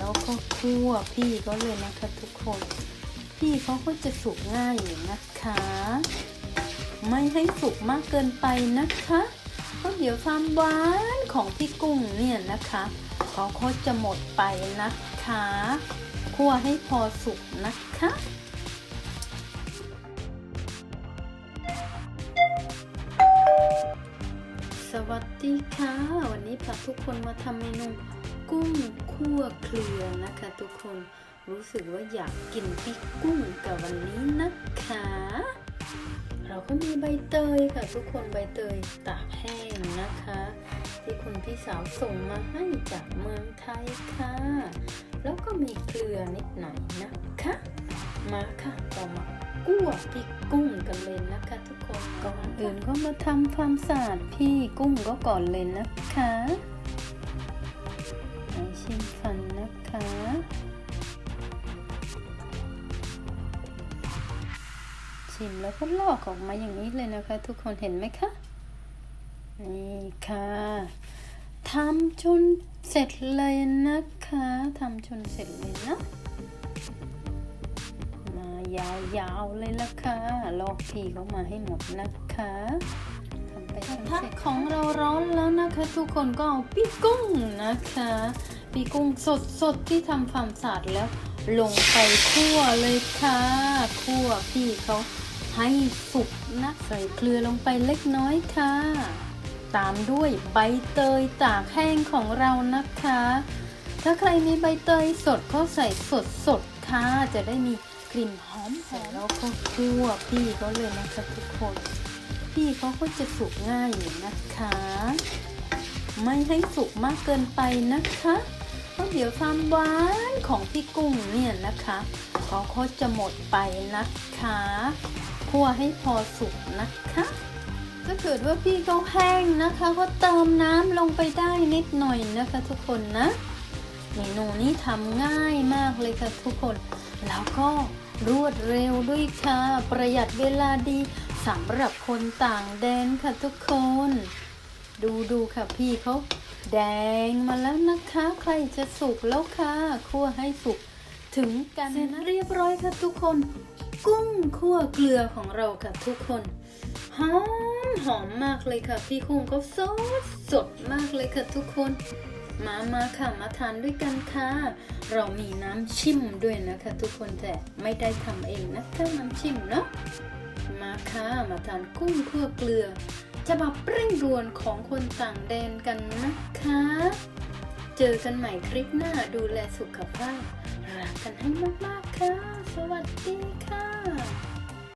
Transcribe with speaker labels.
Speaker 1: แล้วก็คั่วพี่ก็เลยนะคะทุกคน พี่เขาก็จะสุกง่ายอยู่นะคะ ไม่ให้สุกมากเกินไปนะคะเพราะเดี๋ยวความหวานของพี่กุ้งเนี่ยนะคะเขาก็จะหมดไปนะคะคั่วให้พอสุกนะคะสวัสดีค่ะ วันนี้พาทุกคนมาทำเมนู กุ้งคั่วเครือนะคะ ทุกคนรู้สึกว่าอยากกินพี่กุ้งกับวันนี้นะคะ เราก็มีใบเตยค่ะ ทุกคนใบเตยตากแห้งนะคะ ที่คุณพี่สาวส่งมาให้จากเมืองไทยค่ะ แล้วก็มีเกลือนิดหน่อยนะคะ มาค่ะเรามากู้พี่กุ้งกันเลยนะคะ ทุกคนก่อนอื่นก็มาทำความสะอาดพี่กุ้งก็ก่อนเลยนะคะ ชิมแล้วก็ลอกออกมาอย่างนี้เลยนะคะ ทุกคนเห็นไหมคะ นี่ค่ะทำจนเสร็จเลยนะคะทำจนเสร็จเลยนะ มายาวๆเลยละค่ะ ลอกพีเข้ามาให้หมดนะคะทำไปทำเสร็จของเราร้อนแล้วนะคะ ทุกคนก็เอาปีกุ้งนะคะปีกุ้งสดๆที่ทำความสะอาดแล้วลงไปคั่วเลยค่ะ คั่วพี่เขา ให้สุกนะใส่เกลือลงไปเล็กน้อยค่ะ ตามด้วยใบเตยตากแห้งของเรานะคะ ถ้าใครมีใบเตยสดก็ใส่สดสดค่ะ จะได้มีกลิ่นหอมหอมแล้วก็คั่วพี่เขาเลยนะคะทุกคน พี่เขาก็จะสุกง่ายอยู่นะคะ ไม่ให้สุกมากเกินไปนะคะเพราะเดี๋ยวความหวานของพี่กุ้งเนี่ยนะคะเขาก็จะหมดไปนะคะ คั่วให้พอสุกนะคะ ถ้าเกิดว่าพี่เขาแห้งนะคะ ก็เติมน้ำลงไปได้นิดหน่อยนะคะ ทุกคนนะ เมนูนี้ทำง่ายมากเลยค่ะทุกคน แล้วก็รวดเร็วด้วยค่ะ ประหยัดเวลาดีสำหรับคนต่างแดนค่ะทุกคน ดูดูค่ะพี่เขาแดงมาแล้วนะคะ ใครจะสุกแล้วค่ะคั่วให้สุกถึงกันนะเรียบร้อยค่ะทุกคน กุ้งคั่วเกลือของเราค่ะทุกคน หอมหอมมากเลยค่ะ พี่คุ้งก็สดสดมากเลยค่ะทุกคน มามาค่ะมาทานด้วยกันค่ะ เรามีน้ำชิมด้วยนะคะทุกคนแต่ไม่ได้ทำเองนะคะน้ำชิมเนาะมาค่ะมาทานกุ้งคั่วเกลือจะมาเร่งด่วนของคนต่างแดนกันนะคะ เจอกันใหม่คลิปหน้าดูแลสุขภาพรักกันให้มากๆค่ะ สวัสดีค่ะ